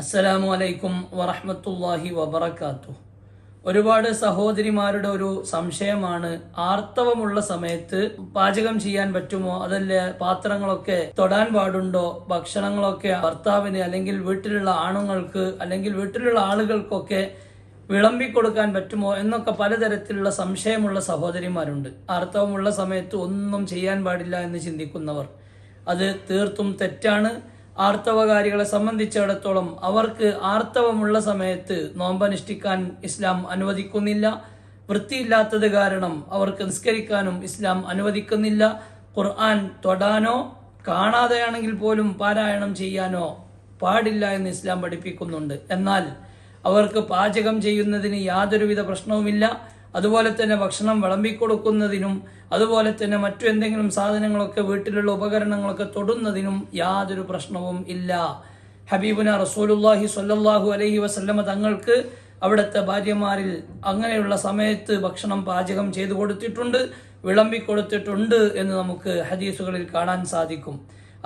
അസ്സലാമു അലൈക്കും വറഹമത്തല്ലാഹി വബറകാത്തു. ഒരുപാട് സഹോദരിമാരുടെ ഒരു സംശയമാണ് ആർത്തവമുള്ള സമയത്ത് പാചകം ചെയ്യാൻ പറ്റുമോ? അതല്ല പാത്രങ്ങളൊക്കെ തൊടാൻ പാടുണ്ടോ? ഭക്ഷണങ്ങളൊക്കെ ഭർത്താവിന് അല്ലെങ്കിൽ വീട്ടിലുള്ള ആണുങ്ങൾക്ക് അല്ലെങ്കിൽ വീട്ടിലുള്ള ആളുകൾക്കൊക്കെ വിളമ്പി കൊടുക്കാൻ പറ്റുമോ എന്നൊക്കെ പലതരത്തിലുള്ള സംശയമുള്ള സഹോദരിമാരുണ്ട്. ആർത്തവമുള്ള സമയത്ത് ഒന്നും ചെയ്യാൻ പാടില്ല എന്ന് ചിന്തിക്കുന്നവർ. അത് തീർത്തും തെറ്റാണ്. ആർത്തവകാരികളെ സംബന്ധിച്ചിടത്തോളം അവർക്ക് ആർത്തവമുള്ള സമയത്ത് നോമ്പനുഷ്ഠിക്കാൻ ഇസ്ലാം അനുവദിക്കുന്നില്ല. വൃത്തിയില്ലാത്തത് കാരണം അവർക്ക് നിസ്കരിക്കാനും ഇസ്ലാം അനുവദിക്കുന്നില്ല. ഖുർആൻ തൊടാനോ കാണാതെയാണെങ്കിൽ പോലും പാരായണം ചെയ്യാനോ പാടില്ല എന്ന് ഇസ്ലാം പഠിപ്പിക്കുന്നുണ്ട്. എന്നാൽ അവർക്ക് പാചകം ചെയ്യുന്നതിന് യാതൊരുവിധ പ്രശ്നവുമില്ല. അതുപോലെ തന്നെ ഭക്ഷണം വിളമ്പിക്കൊടുക്കുന്നതിനും അതുപോലെ തന്നെ മറ്റു എന്തെങ്കിലും സാധനങ്ങളൊക്കെ വീട്ടിലുള്ള ഉപകരണങ്ങളൊക്കെ തൊടുന്നതിനും യാതൊരു പ്രശ്നവും ഇല്ല. ഹബീബുന റസൂലുല്ലാഹി സ്വല്ലല്ലാഹു അലൈഹി വസല്ലമ തങ്ങൾക്ക് അവിടുത്തെ ഭാര്യമാരിൽ അങ്ങനെയുള്ള സമയത്ത് ഭക്ഷണം പാചകം ചെയ്തു കൊടുത്തിട്ടുണ്ട് വിളമ്പി കൊടുത്തിട്ടുണ്ട് എന്ന് നമുക്ക് ഹദീസുകളിൽ കാണാൻ സാധിക്കും.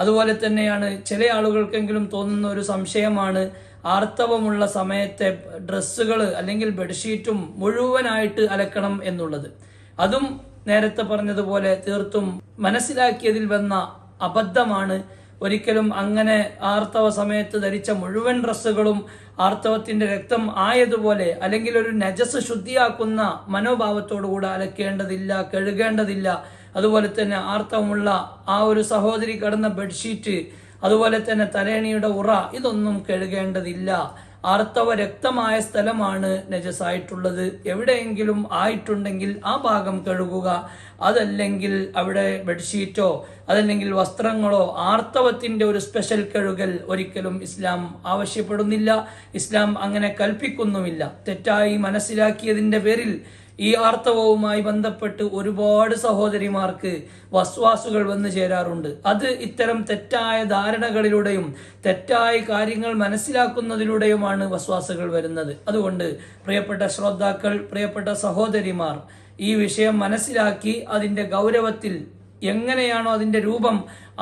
അതുപോലെ തന്നെയാണ് ചില ആളുകൾക്കെങ്കിലും തോന്നുന്ന ഒരു സംശയമാണ് ആർത്തവമുള്ള സമയത്തെ ഡ്രസ്സുകൾ അല്ലെങ്കിൽ ബെഡ്ഷീറ്റും മുഴുവനായിട്ട് അലക്കണം എന്നുള്ളത്. അതും നേരത്തെ പറഞ്ഞതുപോലെ തീർത്തും മനസ്സിലാക്കിയതിൽ വന്ന അബദ്ധമാണ്. ഒരിക്കലും അങ്ങനെ ആർത്തവ സമയത്ത് ധരിച്ച മുഴുവൻ ഡ്രസ്സുകളും ആർത്തവത്തിന്റെ രക്തം ആയതുപോലെ അല്ലെങ്കിൽ ഒരു നജസ് ശുദ്ധിയാക്കുന്ന മനോഭാവത്തോടുകൂടെ അലക്കേണ്ടതില്ല കഴുകേണ്ടതില്ല. അതുപോലെ തന്നെ ആർത്തവമുള്ള ആ ഒരു സഹോദരി കിടന്ന ബെഡ്ഷീറ്റ് അതുപോലെ തന്നെ തലേണിയുടെ ഉറ ഇതൊന്നും കഴുകേണ്ടതില്ല. ആർത്തവ രക്തമായ സ്ഥലമാണ് നജസായിട്ടുള്ളത്. എവിടെയെങ്കിലും ആയിട്ടുണ്ടെങ്കിൽ ആ ഭാഗം കഴുകുക. അതല്ലെങ്കിൽ അവിടെ ബെഡ്ഷീറ്റോ അതല്ലെങ്കിൽ വസ്ത്രങ്ങളോ ആർത്തവത്തിന്റെ ഒരു സ്പെഷ്യൽ കഴുകൽ ഒരിക്കലും ഇസ്ലാം ആവശ്യപ്പെടുന്നില്ല. ഇസ്ലാം അങ്ങനെ കൽപ്പിക്കുന്നുമില്ല. തെറ്റായി മനസ്സിലാക്കിയതിന്റെ പേരിൽ ഈ ആർത്തവവുമായി ബന്ധപ്പെട്ട് ഒരുപാട് സഹോദരിമാർക്ക് വസ്വാസുകൾ വന്നു ചേരാറുണ്ട്. അത് ഇത്തരം തെറ്റായ ധാരണകളിലൂടെയും തെറ്റായ കാര്യങ്ങൾ മനസ്സിലാക്കുന്നതിലൂടെയുമാണ് വസ്വാസുകൾ വരുന്നത്. അതുകൊണ്ട് പ്രിയപ്പെട്ട ശ്രോതാക്കൾ പ്രിയപ്പെട്ട സഹോദരിമാർ ഈ വിഷയം മനസ്സിലാക്കി അതിന്റെ ഗൗരവത്തിൽ എങ്ങനെയാണോ അതിന്റെ രൂപം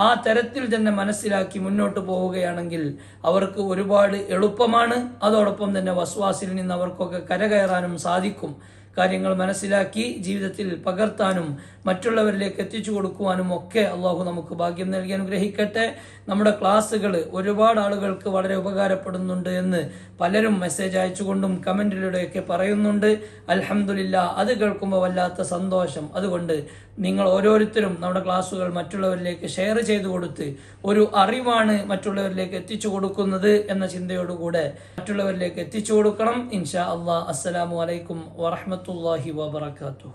ആ തരത്തിൽ തന്നെ മനസ്സിലാക്കി മുന്നോട്ട് പോവുകയാണെങ്കിൽ അവർക്ക് ഒരുപാട് എളുപ്പമാണ്. അതോടൊപ്പം തന്നെ വസ്വാസിൽ നിന്ന് അവർക്കൊക്കെ കരകയറാനും സാധിക്കും. കാര്യങ്ങൾ മനസ്സിലാക്കി ജീവിതത്തിൽ പകർത്താനും മറ്റുള്ളവരിലേക്ക് എത്തിച്ചു കൊടുക്കുവാനും ഒക്കെ അള്ളാഹു നമുക്ക് ഭാഗ്യം നൽകി അനുഗ്രഹിക്കട്ടെ. നമ്മുടെ ക്ലാസ്സുകൾ ഒരുപാട് ആളുകൾക്ക് വളരെ ഉപകാരപ്പെടുന്നുണ്ട് എന്ന് പലരും മെസ്സേജ് അയച്ചുകൊണ്ടും കമന്റിലൂടെയൊക്കെ പറയുന്നുണ്ട്. അലഹമില്ല അത് കേൾക്കുമ്പോൾ വല്ലാത്ത സന്തോഷം. അതുകൊണ്ട് നിങ്ങൾ ഓരോരുത്തരും നമ്മുടെ ക്ലാസ്സുകൾ മറ്റുള്ളവരിലേക്ക് ഷെയർ ചെയ്തു കൊടുത്ത് ഒരു അറിവാണ് മറ്റുള്ളവരിലേക്ക് എത്തിച്ചു കൊടുക്കുന്നത് എന്ന ചിന്തയോടുകൂടെ മറ്റുള്ളവരിലേക്ക് എത്തിച്ചു കൊടുക്കണം. ഇൻഷാ അള്ളാഹ് അസ്സലാമു അലൈക്കും വറഹമത്തല്ലാഹി വബർക്കാത്തു